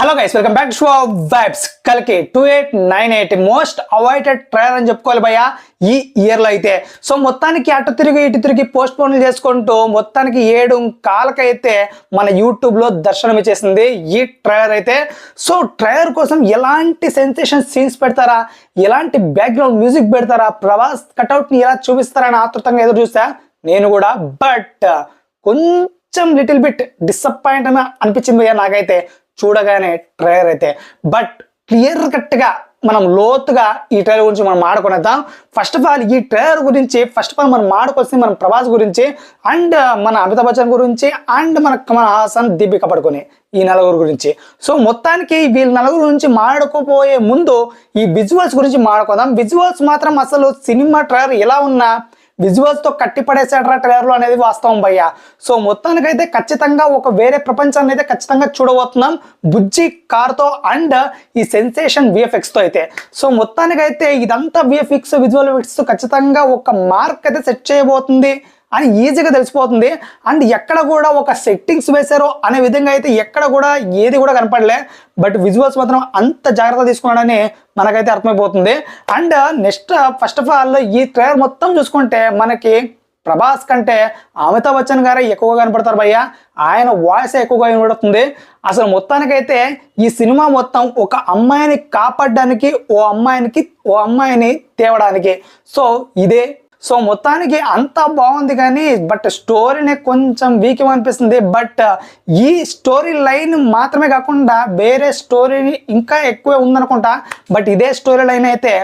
Hello guys welcome back to vibes కలికి two eight nine eight most avoided trailer అని చెప్పుకోవాలి భయ్య ఈ ఇయర్లో అయితే. సో మొత్తానికి అటు తిరిగి ఇటు తిరిగి పోస్ట్ పోన్లు చేసుకుంటూ మొత్తానికి ఏడు కాలకైతే మన యూట్యూబ్లో దర్శనం ఇచ్చేసింది ఈ ట్రైలర్ అయితే. సో ట్రైలర్ కోసం ఎలాంటి సెన్సేషన్ సీన్స్ పెడతారా? ఎలాంటి బ్యాక్గ్రౌండ్ మ్యూజిక్ పెడతారా? ప్రభాస్ కటౌట్ని ఎలా చూపిస్తారని ఆతృతంగా ఎదురు చూసా? నేను కూడా బట్ కొంచెం లిటిల్ బిట్ డిసప్పాయింట్ అని అనిపించింది భయ్య నాకైతే. చూడగానే ట్రైలర్ అయితే. బట్ క్లియర్ కట్గా మనం లోతుగా ఈ ట్రైలర్ గురించి మనం మాడుకునేద్దాం ఫస్ట్ ఆఫ్ ఆల్ ఈ ట్రైలర్ గురించి ఫస్ట్ ఆఫ్ ఆల్ మనం మాడుకొస్తే మన ప్రభాస్ గురించి అండ్ uh, మన అమితాబ్ బచ్చన్ గురించి అండ్ మన కమల్ హాసన్ దీపిక పడుకుని ఈ నలుగురు గురించి. సో మొత్తానికి వీళ్ళ నలుగురు గురించి మాడుకోపోయే ముందు ఈ విజువల్స్ గురించి మాడుకుందాం విజువల్స్ మాత్రం అసలు సినిమా ట్రైలర్ ఎలా ఉన్నా విజువల్స్తో కట్టి పడేసాడరా అనేది వాస్తవం భయ్య. సో మొత్తానికైతే ఖచ్చితంగా ఒక వేరే ప్రపంచాన్ని అయితే ఖచ్చితంగా చూడబోతున్నాం బుజ్జి కార్తో అండ్ ఈ సెన్సేషన్ విఎఫ్ఎక్స్తో అయితే. సో మొత్తానికైతే ఇదంతా విఎఫ్ఎక్స్ విజువల్ ఎఫెక్ట్స్ ఖచ్చితంగా ఒక మార్క్ అయితే సెట్ చేయబోతుంది. అని ఈజీగా తెలిసిపోతుంది. అండ్ ఎక్కడ కూడా ఒక సెట్టింగ్స్ వేశారో అనే విధంగా అయితే ఎక్కడ కూడా ఏది కూడా కనపడలే. బట్ విజువల్స్ మాత్రం అంత జాగ్రత్త తీసుకున్నాడని మనకైతే అర్థమైపోతుంది. And next first of all ఈ ట్రైలర్ మొత్తం చూసుకుంటే మనకి ప్రభాస్ కంటే అమితాబ్ బచ్చన్ గారే ఎక్కువగా కనపడతారు భయ్య. ఆయన వాయిస్ ఎక్కువగా వినబడుతుంది అసలు మొత్తానికైతే ఈ సినిమా మొత్తం ఒక అమ్మాయిని కాపాడడానికి ఓ అమ్మాయినికి ఓ అమ్మాయిని తేవడానికి. సో ఇదే సో మొత్తానికి అంతా బాగుంది కానీ బట్ స్టోరీనే కొంచెం వీక్ అనిపిస్తుంది. బట్ ఈ స్టోరీ లైన్ మాత్రమే కాకుండా వేరే స్టోరీని ఇంకా ఎక్కువే ఉందనుకుంటా. బట్ ఇదే స్టోరీ లైన్ అయితే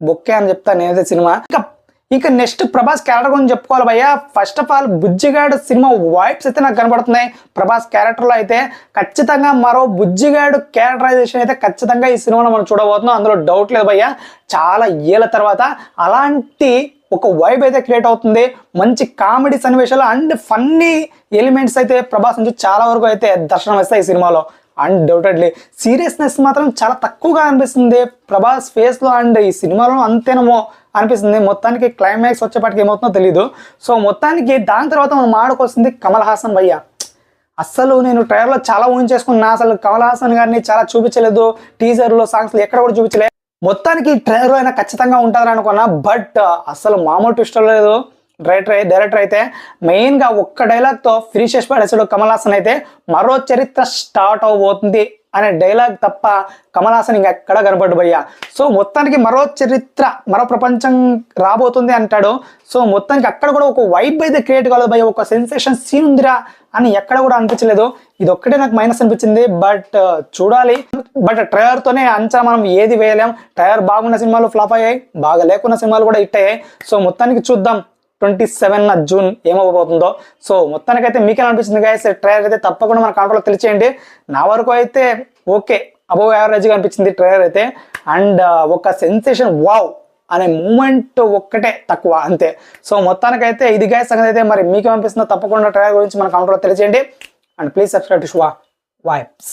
బొక్కే అని చెప్తాను నేనైతే సినిమా. ఇంకా ఇంకా నెక్స్ట్ ప్రభాస్ క్యారెక్టర్ గురించి చెప్పుకోవాలి భయ్య. First of all Bujjigadu cinema vibes అయితే నాకు కనబడుతున్నాయి. ప్రభాస్ క్యారెక్టర్లో అయితే ఖచ్చితంగా మరో బుజ్జిగాడు క్యారెక్టరైజేషన్ అయితే ఖచ్చితంగా ఈ సినిమాలో మనం చూడబోతున్నాం. అందులో డౌట్ లేదు భయ్య. చాలా ఏళ్ళ తర్వాత అలాంటి ఒక వైబ్ అయితే క్రియేట్ అవుతుంది. మంచి కామెడీ సన్నివేశాలు అండ్ ఫన్నీ ఎలిమెంట్స్ అయితే ప్రభాస్ నుంచి చాలా వరకు అయితే దర్శనం ఇస్తాయి ఈ సినిమాలో. అండ్ డౌటెడ్లీ సీరియస్నెస్ మాత్రం చాలా తక్కువగా అనిపిస్తుంది. ప్రభాస్ ఫేస్లో అండ్ ఈ సినిమాలో అంతేనమో అనిపిస్తుంది. మొత్తానికి క్లైమాక్స్ వచ్చేపాటికి ఏమవుతుందో తెలియదు సో మొత్తానికి దాని తర్వాత మనం మాడుకొస్తుంది కమల్ హాసన్ భయ్య. అస్సలు నేను ట్రైలర్లో చాలా ఊహించేసుకున్నా. అసలు కమల్ హాసన్ గారిని చాలా చూపించలేదు. టీజర్లో సాంగ్స్లో ఎక్కడ కూడా చూపించలేదు మొత్తానికి ట్రైలర్ అయినా ఖచ్చితంగా ఉంటుంది అనుకున్నా బట్ uh, అసలు మామూలు ట్విస్ట్ లేదు. డైరెక్టర్ డైరెక్టర్ అయితే మెయిన్గా ఒక్క డైలాగ్తో ఫినిష్ చేసి పడేసాడు కమల్ హాసన్ అయితే మరో చరిత్ర స్టార్ట్ అవబోతుంది. అనే డైలాగ్ తప్ప కమల్ హాసన్ ఇంకా ఎక్కడ కనపడ్డు సో మొత్తానికి మరో చరిత్ర మరో ప్రపంచం రాబోతుంది అంటాడు. సో మొత్తానికి అక్కడ కూడా ఒక వైబ్ అయితే క్రియేట్ కాలేదు భయ్య. ఒక సెన్సేషన్ సీన్ ఉందిరా అని ఎక్కడ కూడా అనిపించలేదు. ఇది ఒక్కటే నాకు మైనస్ అనిపించింది. బట్ uh, చూడాలి. బట్ ట్రయర్తోనే అంచనా మనం ఏది వేయలేం. ట్రయర్ బాగున్న సినిమాలు ఫ్లాప్ అయ్యాయి. బాగా లేకున్న సినిమాలు కూడా హిట్ అయ్యాయి. సో మొత్తానికి చూద్దాం. ట్వంటీ సెవెన్ జూన్ ఏమవబోతుందో సో మొత్తానికైతే మీకేం అనిపిస్తుంది గాయస్ ట్రైలర్ అయితే తప్పకుండా మన కాంట్రోల్ తెలియచేయండి నా వరకు అయితే ఓకే అబౌవ్ యావరేజ్గా అనిపించింది ట్రైలర్ అయితే. అండ్ uh, ఒక సెన్సేషన్ వావ్ అనే మూమెంట్ ఒక్కటే తక్కువ అంతే. సో మొత్తానికైతే ఇది గాయ సంగతి అయితే మరి మీకు అనిపిస్తుందో తప్పకుండా ట్రైలర్ గురించి మన కాంట్రోలో తెలియజేయండి అండ్ ప్లీజ్ సబ్స్క్రైబ్ టు షువా వైబ్స్